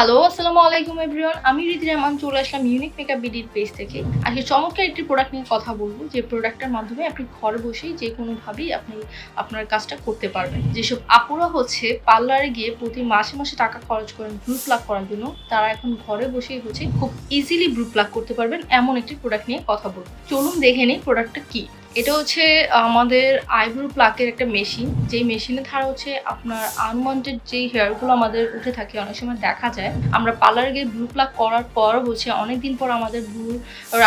Hello আসসালামু আলাইকুম everyone আমি রীতি রহমান, চলে আসলাম ইউনিক মেকআপ বিডির পেজ থেকে। আজকে চমৎকার একটি প্রোডাক্ট নিয়ে কথা বলব। যে প্রোডাক্টের মাধ্যমে আপনি ঘরে বসেই যে কোনোভাবেই আপনি আপনার কাজটা করতে পারবেন। যেসব আপুরা হচ্ছে পার্লারে গিয়ে প্রতি মাসে মাসে টাকা খরচ করেন ব্রু প্লাক করার জন্য, তারা এখন ঘরে বসেই হচ্ছে খুব ইজিলি ব্রু প্লাক করতে পারবেন এমন একটি প্রোডাক্ট নিয়ে কথা বলব। চলুন দেখে নিই প্রোডাক্টটা কি। এটা হচ্ছে আমাদের আইব্রো প্লাকের একটা মেশিন। যেই মেশিনে ধারা হচ্ছে আপনার আনওয়ান্টেড যেই হেয়ারগুলো আমাদের উঠে থাকে, অনেক সময় দেখা যায়। আমরা পার্লারে গিয়ে ব্লু প্লাক করার পর হচ্ছে অনেক দিন পর আমাদের ব্লু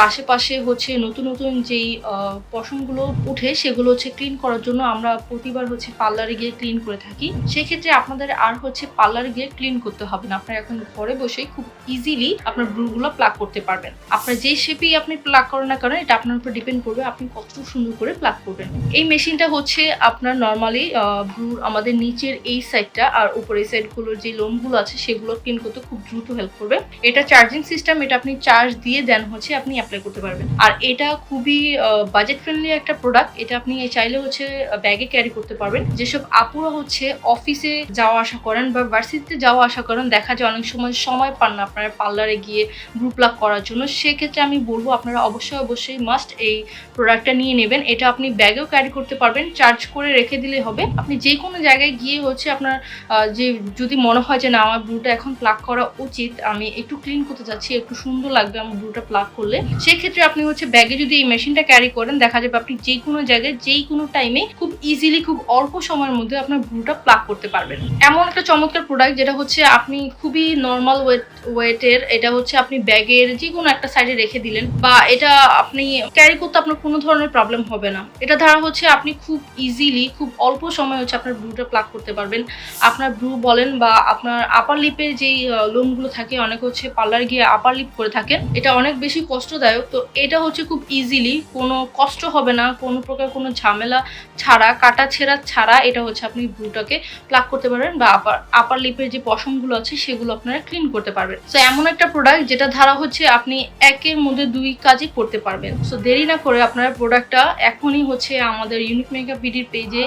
আশেপাশে হচ্ছে নতুন নতুন যেই পশমগুলো উঠে সেগুলো হচ্ছে ক্লিন করার জন্য আমরা প্রতিবার হচ্ছে পার্লারে গিয়ে ক্লিন করে থাকি। সেক্ষেত্রে আপনাদের আর হচ্ছে পার্লারে গিয়ে ক্লিন করতে হবে না। আপনারা এখন ঘরে বসেই খুব ইজিলি আপনার ব্রুগুলো প্লাক করতে পারবেন। আপনার যে শেপেই আপনি প্লাক করেন না করেন এটা আপনার উপর ডিপেন্ড করবে আপনি কত সুন্দর করে প্লাক করবেন। এই মেশিনটা হচ্ছে আপনার নর্মালি ব্রুর আমাদের নিচের এই সাইডটা আর উপরের সাইডগুলোর যে লোমগুলো আছে, সেগুলো ক্লিন করতে খুব দ্রুত হেল্প করবে। এটা চার্জিং সিস্টেম এটা আপনি চার্জ দিয়ে দেন হচ্ছে আপনি অ্যাপ্লাই করতে পারবেন। আর এটা খুবই বাজেট ফ্রেন্ডলি একটা প্রোডাক্ট এটা আপনি চাইলে হচ্ছে ব্যাগে ক্যারি করতে পারবেন। যেসব আপুরা হচ্ছে অফিসে যাওয়া আসা করেন বা ভার্সিটিতে যাওয়া আসা করেন, দেখা যায় অনেক সময় সময় পান না আপনারা পার্লারে গিয়ে গ্রুপ লাক করার জন্য। সেক্ষেত্রে আমি বলব, আপনারা অবশ্যই অবশ্যই মাস্ট এই প্রোডাক্টটা নিয়ে নেবেন, এটা আপনি ব্যাগেও ক্যারি করতে পারবেন চার্জ করে রেখে দিলে হবে। আপনি যে কোনো জায়গায় গিয়ে হচ্ছে আপনার যে যদি মনে হয় যে না, আমার ব্লুটা এখন প্লাক করা উচিত, আমি একটু ক্লিন করতে চাচ্ছি, একটু সুন্দর লাগবে আমার ব্লুটা প্লাক করলে, সেক্ষেত্রে আপনি হচ্ছে ব্যাগে যদি এই মেশিনটা ক্যারি করেন, দেখা যাবে আপনি যে কোনো জায়গায় যেই কোনো টাইমে খুব ইজিলি খুব অল্প সময়ের মধ্যে আপনার ব্লুটা প্লাক করতে পারবেন। এমন একটা চমৎকার প্রোডাক্ট যেটা হচ্ছে আপনি খুবই নর্মাল ওয়েট ওয়েটের এটা হচ্ছে আপনি ব্যাগের যে কোনো একটা সাইডে রেখে দিলেন, বা এটা আপনি ক্যারি করতে আপনার কোনো ধরনের প্রবলেম হবে না। এটা ধারা হচ্ছে আপনি খুব ইজিলি খুব অল্প সময় হচ্ছে আপনার ব্লুটা প্লাক করতে পারবেন। আপনার ব্লু বলেন বা আপনার আপার লিপের যেই লোমগুলো থাকে, অনেক হচ্ছে পার্লার গিয়ে আপার লিপ করে থাকেন। এটা অনেক বেশি কষ্টদায়ক। তো এটা হচ্ছে খুব ইজিলি কোনো কষ্ট হবে না, কোনো প্রকার কোনো ঝামেলা ছাড়া, কাটা ছেঁড়া ছাড়া এটা হচ্ছে আপনি ব্লুটাকে প্লাক করতে পারবেন বা আপার আপার লিপের যে পশমগুলো আছে, সেগুলো আপনারা ক্লিন করতে পারবেন। সো এমন একটা প্রোডাক্ট যেটা ধারা হচ্ছে আপনি একের মধ্যে দুই কাজই করতে পারবেন। সো দেরি না করে আপনারা প্রোডাক্টটা এখনই হচ্ছে আমাদের ইউনিক মেকআপ বিডির পেজে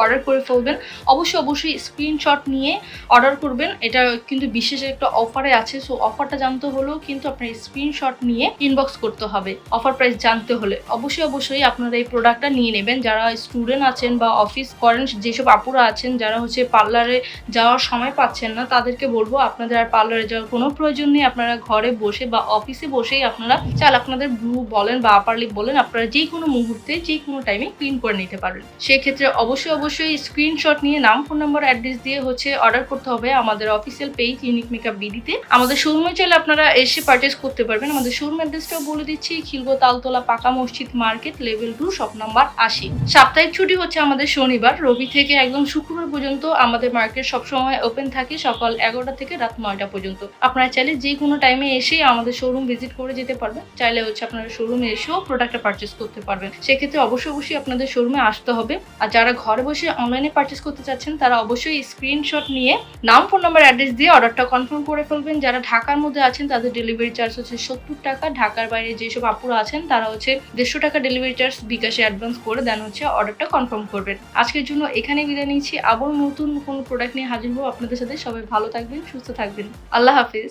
অর্ডার করে ফেলবেন। অবশ্যই অবশ্যই স্ক্রিনশট নিয়ে অর্ডার করবেন। এটা কিন্তু বিশেষ একটা অফারে আছে। সো অফারটা জানতে হলেও কিন্তু আপনার স্ক্রিনশট নিয়ে ইনবক্স করতে হবে। অফার প্রাইস জানতে হলে। অবশ্যই অবশ্যই আপনারা এই প্রোডাক্টটা নিয়ে নেবেন। যারা স্টুডেন্ট আছেন বা অফিস করেন, যেসব আপুরা আছেন, যারা হচ্ছে পার্লারে যাওয়ার সময় পাচ্ছেন না, তাদেরকে বলব, আপনাদের আর পার্লারে যাওয়ার কোনো প্রয়োজন নেই। আপনারা ঘরে বসে বা অফিসে বসেই আপনারা, চাল আপনাদের ব্লু বলেন বা আপার লিপ বলেন, আপনারা যে কোনো মুহূর্তে যে কোনো টাইমে ক্লিন করে নিতে পারেন সেক্ষেত্রে অবশ্যই অবশ্যই স্ক্রিনশট নিয়ে নাম ফোন নাম্বার অ্যাড্রেস দিয়ে হচ্ছে অর্ডার করতে হবে আমাদের অফিসিয়াল পেজ ইউনিক মেকআপ বিডিতে আমাদের শোরুমে চাইলে আপনারা এসে পারচেস করতে পারবেন। আমাদের শোরুম অ্যাড্রেসটাও বলে দিচ্ছি, খিলগো তালতলা, পাকা মসজিদ market level two shop number আশি। সাপ্তাহিক ছুটি হচ্ছে আমাদের শনিবার, রবি থেকে একদম শুক্রবার পর্যন্ত আমাদের মার্কেট সবসময় ওপেন থাকে সকাল এগারোটা থেকে রাত নয়টা পর্যন্ত। আপনারা চাইলে যে কোনো টাইমে এসে আমাদের শোরুম ভিজিট করে যেতে পারবেন। চাইলে হচ্ছে আপনারা শোরুমে এসেও প্রোডাক্টটা পারচেস করতে পারবেন। সেক্ষেত্রে অবশ্যই অবশ্যই আপনাদের শোরুমে আসতে হবে। আর যারা ঘরে বসে অনলাইনে পারচেস করতে চাচ্ছেন, তারা অবশ্যই স্ক্রিনশট নিয়ে নাম ফোন নাম্বার অ্যাড্রেস দিয়ে অর্ডারটা কনফার্ম করে ফেলবেন। যারা ঢাকার মধ্যে আছেন, তাদের ডেলিভারি চার্জ হচ্ছে সত্তর টাকা। ঢাকার বাইরে যেসব আপুরা আছেন, তারা হচ্ছে দেড়শো টাকা ডেলিভারি চার্জ বিকাশে অ্যাডভান্স করে দেন হচ্ছে অর্ডারটা কনফার্ম করবেন। আজকের জন্য এখানে বিদায় নিচ্ছি। আবার নতুন কোনো প্রোডাক্ট নিয়ে হাজির হব আপনাদের সাথে। সবাই ভালো থাকবেন, সুস্থ থাকবেন। আল্লাহ হাফিজ।